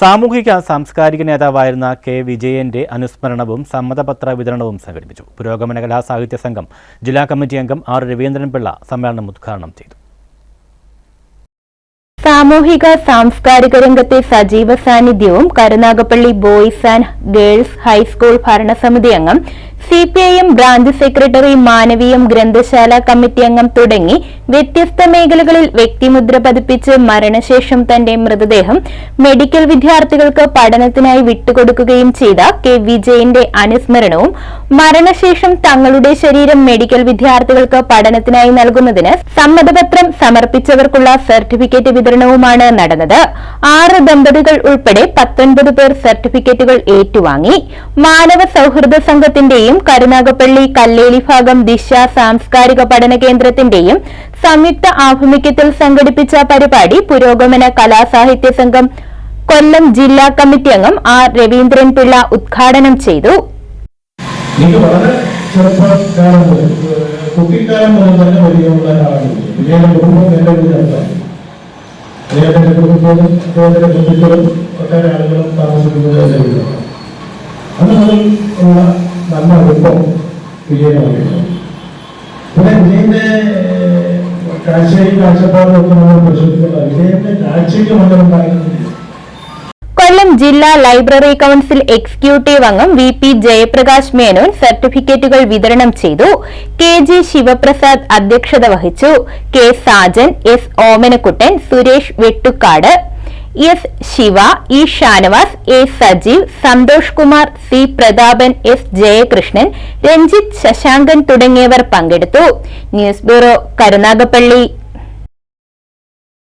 സാമൂഹിക സാംസ്കാരിക നേതാവായിരുന്ന കെ വിജയന്റെ അനുസ്മരണവും സമ്മതപത്ര വിതരണവും സംഘടിപ്പിച്ചു. പുരോഗമന കലാ സാഹിത്യ സംഘം ജില്ലാ കമ്മിറ്റി അംഗം ആർ രവീന്ദ്രൻപിള്ള സമ്മേളനം ഉദ്ഘാടനം ചെയ്തു. സാമൂഹിക സാംസ്കാരിക രംഗത്തെ സജീവ സാന്നിധ്യവും Karunagappally boys and girls high school ഭരണസമിതി അംഗം C P I M branch secretary Manaveeyam ഗ്രന്ഥശാല കമ്മിറ്റി അംഗം തുടങ്ങി വ്യത്യസ്ത മേഖലകളിൽ വ്യക്തിമുദ്ര പതിപ്പിച്ച് മരണശേഷം തന്റെ മൃതദേഹം മെഡിക്കൽ വിദ്യാർത്ഥികൾക്ക് പഠനത്തിനായി വിട്ടുകൊടുക്കുകയും ചെയ്ത കെ വിജയന്റെ അനുസ്മരണവും മരണശേഷം തങ്ങളുടെ ശരീരം മെഡിക്കൽ വിദ്യാർത്ഥികൾക്ക് പഠനത്തിനായി നൽകുന്നതിന് സമ്മതപത്രം സമർപ്പിച്ചവർക്കുള്ള സർട്ടിഫിക്കറ്റ് വിതരണവുമാണ് നടന്നത്. ആറ് ദമ്പതികൾ ഉൾപ്പെടെ പത്തൊൻപത് പേർ സർട്ടിഫിക്കറ്റുകൾ ഏറ്റുവാങ്ങി. മാനവ സൗഹൃദ സംഘത്തിന്റെയും കരുനാഗപ്പള്ളി കല്ലേലി ഭാഗം ദിശ സാംസ്കാരിക പഠന കേന്ദ്രത്തിന്റെയും സംയുക്ത ആഭിമുഖ്യത്തിൽ സംഘടിപ്പിച്ച പരിപാടി പുരോഗമന കലാസാഹിത്യ സംഘം കൊല്ലം ജില്ലാ കമ്മിറ്റി അംഗം ആർ. രവീന്ദ്രൻ പിള്ള ഉദ്ഘാടനം ചെയ്തു. കുട്ടിക്കാലം മുതൽ തന്നെ ആളുകളും താമസിക്കുന്നത് നല്ല അടുപ്പം വിജയനായിരുന്നു പിന്നെ വിജയന്റെ കാഴ്ചയും കാഴ്ചപ്പാടും ഒക്കെ നമ്മൾ പരിശോധിക്കേണ്ട വിജയന്റെ കാഴ്ചയ്ക്ക് മണ്ഡലം കൊല്ലം ജില്ലാ ലൈബ്രറി കൌൺസിൽ എക്സിക്യൂട്ടീവ് അംഗം വി പി ജയപ്രകാശ് മേനോൻ സർട്ടിഫിക്കറ്റുകൾ വിതരണം ചെയ്തു. കെ ജി ശിവപ്രസാദ് അധ്യക്ഷത വഹിച്ചു. K Sajan S Omanakuttan Suresh Vettukad. S Siva E Shanavas A Sajeev Santhosh Kumar C Prathapan S Jayakrishnan Ranjith Sasankan തുടങ്ങിയവർ പങ്കെടുത്തു. News bureau Karunagappally.